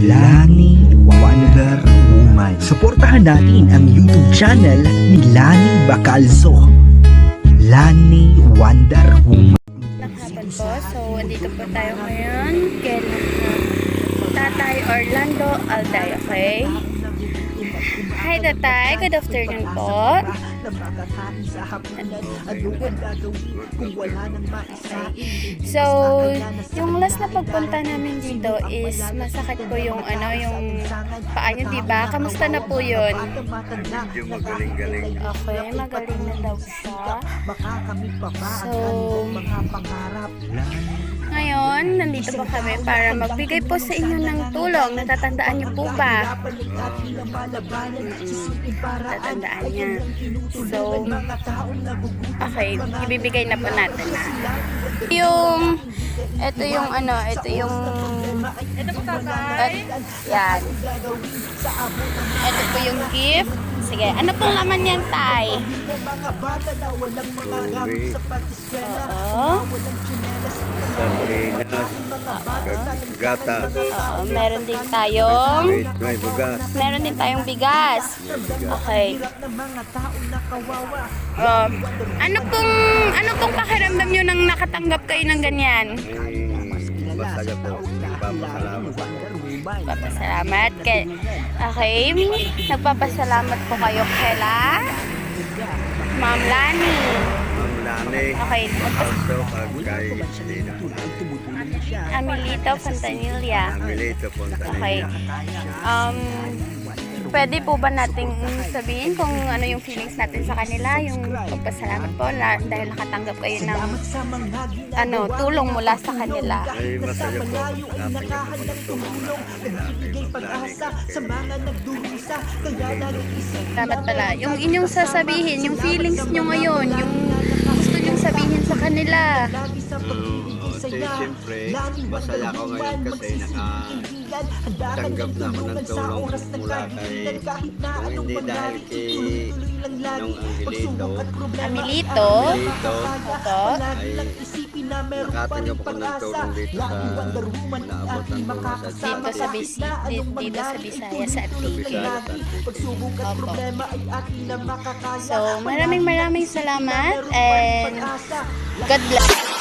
Lani Wonder Woman. Suportahan natin ang YouTube channel ni Lani Bacalzo. Lani Wonder Woman. Nakapon po. So, andito po tayo ngayon kay Tatay Orlando Alday, okay? Hi, Tatay. Good afternoon po. So, yung last na pagpunta namin dito is masakit po yung ano, yung paa di ba? Kamusta na po yun? Medyo magaling-galing. Okay, magaling na daw siya. So, ngayon, nandito po kami para magbigay po sa inyo ng tulong. Natatandaan niyo po ba? Natatandaan niya. So, okay, ibibigay na po natin na. Yung, ito yung ano, ito yung, ito po tatay. Yan. Ito po yung gift. Sige, ano pong laman yan, tay? Uwi, Oo. sardinas, gatas, Oo, meron din tayong may, may bugas. meron din tayong bigas. Okay. Um, ano pong ano pong pakiramdam niyo nang nakatanggap kayo ng ganyan? Ay, masaya po. Nagpapasalamat. Nagpapasalamat kay Okay, nagpapasalamat po kayo kela Ma'am Lani. Ang lani, Okay, also pag kay Lina. Amilito Fontanilla. Amilito po Okay. Um, pwede po ba nating sabihin kung ano yung feelings natin sa kanila, yung pagpasalamat po la, dahil nakatanggap kayo ng ano, tulong mula sa kanila. Ay, masaya po. Natanggap ko ng tulong na kanila kay Ma'am Lani. Dapat pala, yung inyong sasabihin, yung feelings nyo ngayon, yung sa kanila. Oo, at eh, siyempre, masaya ako ngayon kasi nakatanggap na ako ng tulong mula kay, kung hindi dahil kay nung Angelito, Angelito, ito, ay nakatanggap ako ng tulong dito sa naabot ng tulong sa dito sa, Bisi, dito, sa Bisaya sa Antique. Bisaya Tantik. Opo. So, maraming maraming salamat and God bless.